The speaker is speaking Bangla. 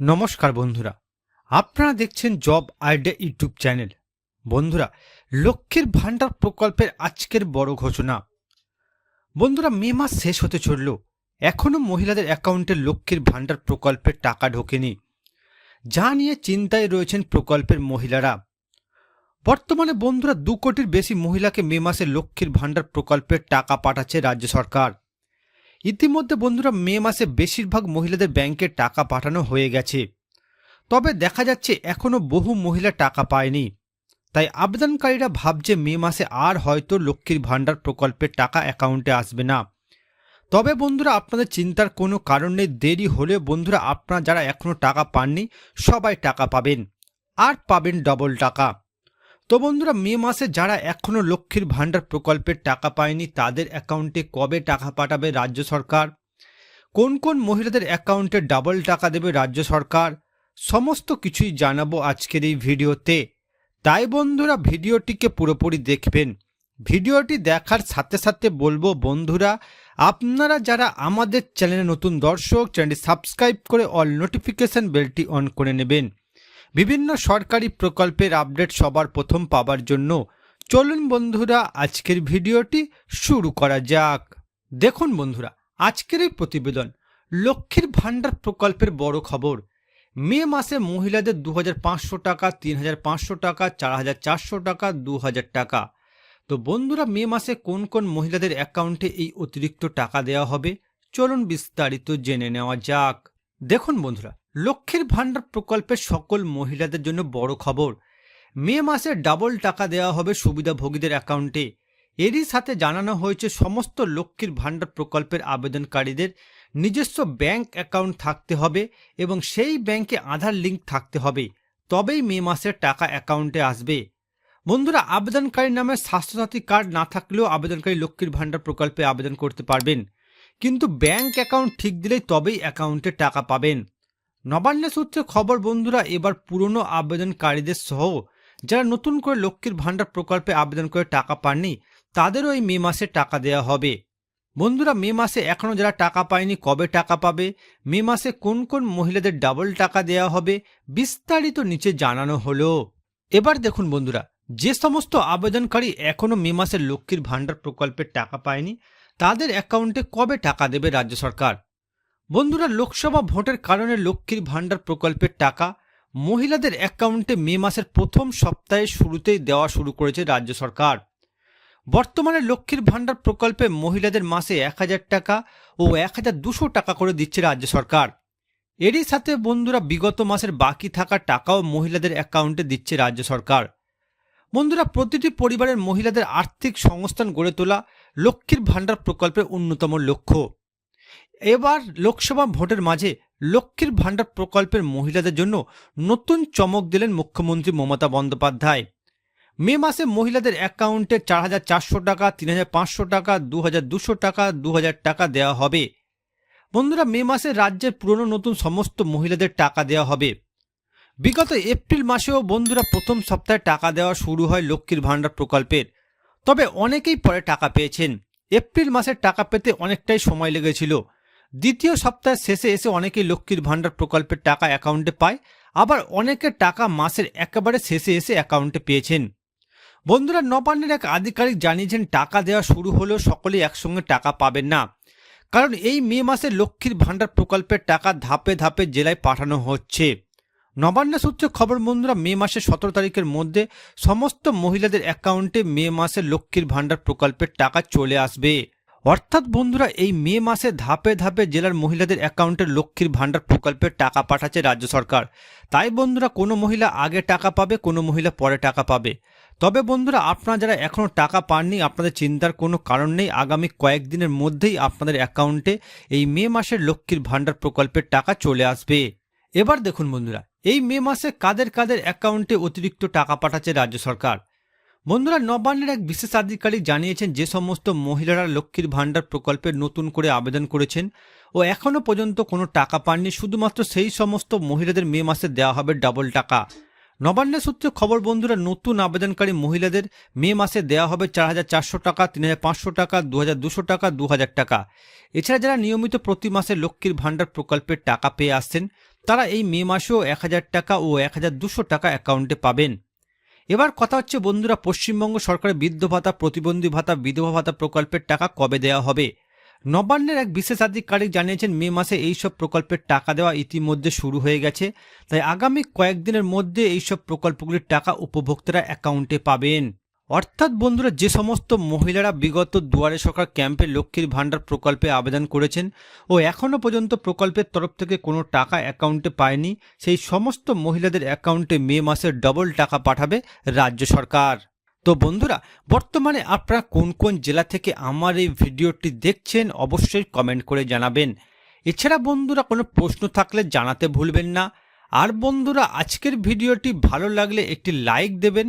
নমস্কার বন্ধুরা। আপনারা দেখছেন জব আইডিয়া ইউটিউব চ্যানেল। বন্ধুরা, লক্ষ্মীর ভাণ্ডার প্রকল্পের আজকের বড় ঘোষণা। বন্ধুরা, মে মাস শেষ হতে চলল। এখনও মহিলাদের অ্যাকাউন্টে লক্ষ্মীর ভাণ্ডার প্রকল্পের টাকা ঢোকেনি। যা নিয়ে চিন্তায় রয়েছেন প্রকল্পের মহিলারা। বর্তমানে বন্ধুরা, দু কোটির বেশি মহিলাকে মে মাসে লক্ষ্মীর ভাণ্ডার প্রকল্পের টাকা পাঠাচ্ছে রাজ্য সরকার। ইতিমধ্যে বন্ধুরা মে মাসে বেশিরভাগ মহিলাদের ব্যাংকে টাকা পাঠানো হয়ে গেছে। তবে দেখা যাচ্ছে এখনও বহু মহিলা টাকা পায়নি। তাই আবেদনকারীরা ভাবছে মে মাসে আর হয়তো লক্ষ্মীর ভাণ্ডার প্রকল্পের টাকা অ্যাকাউন্টে আসবে না। তবে বন্ধুরা আপনাদের চিন্তার কোনো কারণ নেই, দেরি হলে বন্ধুরা আপনারা যারা এখনও টাকা পাননি সবাই টাকা পাবেন। আর পাবেন ডবল টাকা। তো বন্ধুরা, মে মাসে যারা এখনও লক্ষ্মীর ভাণ্ডার প্রকল্পের টাকা পায়নি, তাদের অ্যাকাউন্টে কবে টাকা পাঠাবে রাজ্য সরকার? কোন কোন মহিলাদের অ্যাকাউন্টে ডাবল টাকা দেবে রাজ্য সরকার? সমস্ত কিছুই জানাব আজকের এই ভিডিওতে। তাই বন্ধুরা, ভিডিওটিকে পুরোপুরি দেখবেন। ভিডিওটি দেখার সাথে সাথে বলব বন্ধুরা, আপনারা যারা আমাদের চ্যানেলে নতুন দর্শক, চ্যানেলটি সাবস্ক্রাইব করে অল নোটিফিকেশন বেলটি অন করে নেবেন। বিভিন্ন সরকারি প্রকল্পের আপডেট সবার প্রথম পাবার জন্য চলুন বন্ধুরা, আজকের ভিডিওটি শুরু করা যাক। দেখুন বন্ধুরা, আজকের এই প্রতিবেদন লক্ষ্মীর ভাণ্ডার প্রকল্পের বড় খবর। মে মাসে মহিলাদের দু হাজার পাঁচশো টাকা তিন হাজার পাঁচশো টাকা চার হাজার চারশো টাকা দু হাজার টাকা। তো বন্ধুরা, মে মাসে কোন কোন মহিলাদের অ্যাকাউন্টে এই অতিরিক্ত টাকা দেওয়া হবে? চলুন বিস্তারিত জেনে নেওয়া যাক। দেখুন বন্ধুরা লক্ষ্মীর ভাণ্ডার প্রকল্পের সকল মহিলাদের জন্য বড় খবর। মে মাসে ডাবল টাকা দেওয়া হবে সুবিধাভোগীদের অ্যাকাউন্টে। এরই সাথে জানানো হয়েছে সমস্ত লক্ষ্মীর ভাণ্ডার প্রকল্পের আবেদনকারীদের নিজস্ব ব্যাংক অ্যাকাউন্ট থাকতে হবে এবং সেই ব্যাংকে আধার লিঙ্ক থাকতে হবে। তবেই মে মাসের টাকা অ্যাকাউন্টে আসবে। বন্ধুরা, আবেদনকারীর নামে স্বাস্থ্যসাথী কার্ড না থাকলেও আবেদনকারী লক্ষ্মীর ভাণ্ডার প্রকল্পে আবেদন করতে পারবেন। কিন্তু ব্যাংক অ্যাকাউন্ট ঠিক দিলেই তবেই অ্যাকাউন্টে টাকা পাবেন। নবান্ন সূত্রে খবর, বন্ধুরা, এবার পুরনো আবেদনকারীদের সহ যারা নতুন করে লক্ষ্মীর ভাণ্ডার প্রকল্পে আবেদন করে টাকা পাননি, তাদেরও এই মে মাসে টাকা দেওয়া হবে। বন্ধুরা, মে মাসে এখনও যারা টাকা পায়নি, কবে টাকা পাবে? মে মাসে কোন কোন মহিলাদের ডাবল টাকা দেওয়া হবে? বিস্তারিত নিচে জানানো হলো। এবার দেখুন, বন্ধুরা, যে সমস্ত আবেদনকারী এখনও মে মাসে লক্ষ্মীর ভাণ্ডার প্রকল্পের টাকা পায়নি, তাদের অ্যাকাউন্টে কবে টাকা দেবে রাজ্য সরকার? বন্ধুরা, লোকসভা ভোটের কারণে লক্ষ্মীর ভাণ্ডার প্রকল্পের টাকা মহিলাদের অ্যাকাউন্টে মে মাসের প্রথম সপ্তাহে শুরুতেই দেওয়া শুরু করেছে রাজ্য সরকার। বর্তমানে লক্ষ্মীর ভাণ্ডার প্রকল্পে মহিলাদের মাসে এক হাজার টাকা ও এক হাজার দুশো টাকা করে দিচ্ছে রাজ্য সরকার। এরই সাথে বন্ধুরা, বিগত মাসের বাকি থাকা টাকাও মহিলাদের অ্যাকাউন্টে দিচ্ছে রাজ্য সরকার। বন্ধুরা, প্রতিটি পরিবারের মহিলাদের আর্থিক সংস্থান গড়ে তোলা লক্ষ্মীর ভাণ্ডার প্রকল্পের অন্যতম লক্ষ্য। এবার লোকসভা ভোটের মাঝে লক্ষ্মীর ভাণ্ডার প্রকল্পের মহিলাদের জন্য নতুন চমক দিলেন মুখ্যমন্ত্রী মমতা বন্দ্যোপাধ্যায়। মে মাসে মহিলাদের অ্যাকাউন্টে চার হাজার চারশো টাকা, তিন হাজার পাঁচশো টাকা, দু হাজার দুশো টাকা, দু হাজার টাকা দেওয়া হবে। বন্ধুরা, মে মাসে রাজ্যের পুরনো নতুন সমস্ত মহিলাদের টাকা দেওয়া হবে। বিগত এপ্রিল মাসেও বন্ধুরা প্রথম সপ্তাহে টাকা দেওয়া শুরু হয় লক্ষ্মীর ভাণ্ডার প্রকল্পের। তবে অনেকেই পরে টাকা পেয়েছেন। এপ্রিল মাসের টাকা পেতে অনেকটাই সময় লেগেছিল। দ্বিতীয় সপ্তাহের শেষে এসে অনেকেই লক্ষ্মীর ভাণ্ডার প্রকল্পের টাকা অ্যাকাউন্টে পায়, আবার অনেকের টাকা মাসের একেবারে শেষে এসে অ্যাকাউন্টে পেয়েছেন। বন্ধুরা, নবান্নের এক আধিকারিক জানিয়েছেন, টাকা দেওয়া শুরু হলেও সকলেই একসঙ্গে টাকা পাবেন না। কারণ এই মে মাসে লক্ষ্মীর ভাণ্ডার প্রকল্পের টাকা ধাপে ধাপে জেলায় পাঠানো হচ্ছে। নবান্ন সূত্রে খবর, বন্ধুরা, মে মাসের সতেরো তারিখের মধ্যে সমস্ত মহিলাদের অ্যাকাউন্টে মে মাসে লক্ষ্মীর ভাণ্ডার প্রকল্পের টাকা চলে আসবে। অর্থাৎ বন্ধুরা, এই মে মাসে ধাপে ধাপে জেলার মহিলাদের অ্যাকাউন্টে লক্ষ্মীর ভাণ্ডার প্রকল্পের টাকা পাঠাচ্ছে রাজ্য সরকার। তাই বন্ধুরা, কোনো মহিলা আগে টাকা পাবে, কোনো মহিলা পরে টাকা পাবে। তবে বন্ধুরা, আপনারা যারা এখনও টাকা পাননি, আপনাদের চিন্তার কোনো কারণ নেই। আগামী কয়েকদিনের মধ্যেই আপনাদের অ্যাকাউন্টে এই মে মাসের লক্ষ্মীর ভাণ্ডার প্রকল্পের টাকা চলে আসবে। এবার দেখুন বন্ধুরা, এই মে মাসে কাদের কাদের অ্যাকাউন্টে অতিরিক্ত টাকা পাঠাচ্ছে রাজ্য সরকার? বন্ধুরা নবান্নের এক বিশেষ আধিকারিক জানিয়েছেন, যে সমস্ত মহিলারা লক্ষ্মীর ভাণ্ডার প্রকল্পে নতুন করে আবেদন করেছেন ও এখনও পর্যন্ত কোনো টাকা পাননি, শুধুমাত্র সেই সমস্ত মহিলাদের মে মাসে দেওয়া হবে ডাবল টাকা। নবান্নের সূত্রে খবর, বন্ধুরা, নতুন আবেদনকারী মহিলাদের মে মাসে দেওয়া হবে চার হাজার চারশো টাকা, তিন হাজার পাঁচশো টাকা, দু হাজার দুশো টাকা, দু হাজার টাকা। এছাড়া যারা নিয়মিত প্রতি মাসে লক্ষ্মীর ভাণ্ডার প্রকল্পের টাকা পেয়ে আসছেন, তারা এই মে মাসেও এক হাজার টাকা ও এক হাজার দুশো টাকা অ্যাকাউন্টে পাবেন। এবার কথা হচ্ছে বন্ধুরা পশ্চিমবঙ্গ সরকারের বৃদ্ধ ভাতা, প্রতিবন্ধী ভাতা, বিধবা ভাতা প্রকল্পের টাকা কবে দেওয়া হবে? নবান্নের এক বিশেষ আধিকারিক জানিয়েছেন, মে মাসে এইসব প্রকল্পের টাকা দেওয়া ইতিমধ্যে শুরু হয়ে গেছে। তাই আগামী কয়েকদিনের মধ্যে এইসব প্রকল্পগুলির টাকা উপভোক্তারা অ্যাকাউন্টে পাবেন। অর্থাৎ বন্ধুরা, যে সমস্ত মহিলারা বিগত দুয়ারে সরকার ক্যাম্পে লক্ষ্মীর ভাণ্ডার প্রকল্পে আবেদন করেছেন ও এখনও পর্যন্ত প্রকল্পের তরফ থেকে কোনো টাকা অ্যাকাউন্টে পায়নি, সেই সমস্ত মহিলাদের অ্যাকাউন্টে মে মাসে ডবল টাকা পাঠাবে রাজ্য সরকার। তো বন্ধুরা, বর্তমানে আপনারা কোন কোন জেলা থেকে আমার এই ভিডিওটি দেখছেন অবশ্যই কমেন্ট করে জানাবেন। এছাড়া বন্ধুরা, কোনো প্রশ্ন থাকলে জানাতে ভুলবেন না। আর বন্ধুরা, আজকের ভিডিওটি ভালো লাগলে একটি লাইক দেবেন